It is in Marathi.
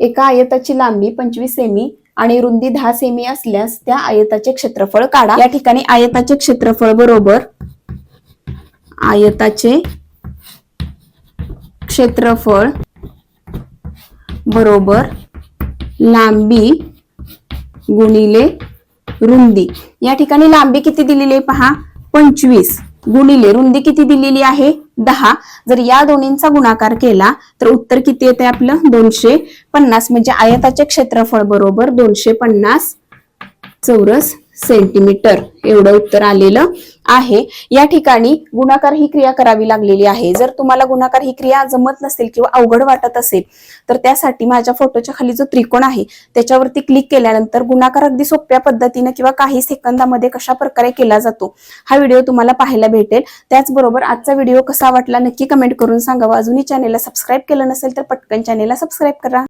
एका आयताची लांबी पंचवीस सेमी आणि रुंदी दहा सेमी असल्यास त्या आयताचे क्षेत्रफळ काढा. या ठिकाणी आयताचे क्षेत्रफळ बरोबर आयताचे क्षेत्रफळ बरोबर लांबी गुणिले रुंदी. या ठिकाणी लांबी किती दिलेली आहे पहा? पंचवीस गुणिले रुंदी किती दिलेली आहे? दहा. जर या दोन्हींचा गुणाकार केला तर उत्तर किती येते आपलं? दोनशे पन्नास. म्हणजे आयताचे क्षेत्रफळ बरोबर दोनशे पन्नास चौरस सेंटीमीटर एवढं उत्तर आलेलं आहे. या ठिकाणी गुणाकार ही क्रिया करावी लागलेली आहे. जर तुम्हाला गुणाकार ही क्रिया जमत नसेल किंवा अवघड वाटत असेल तर त्यासाठी माझ्या फोटोच्या खाली जो त्रिकोण आहे त्याच्यावरती क्लिक केल्यानंतर गुणाकार अगदी सोप्या पद्धतीने किंवा काही सेकंदामध्ये कशा प्रकारे केला जातो हा व्हिडिओ तुम्हाला पाहायला भेटेल. त्याचबरोबर आजचा व्हिडिओ कसा वाटला नक्की कमेंट करून सांगावा. अजूनही चॅनेलला सबस्क्राईब केलं नसेल तर पटकन चॅनेलला सबस्क्राईब करा.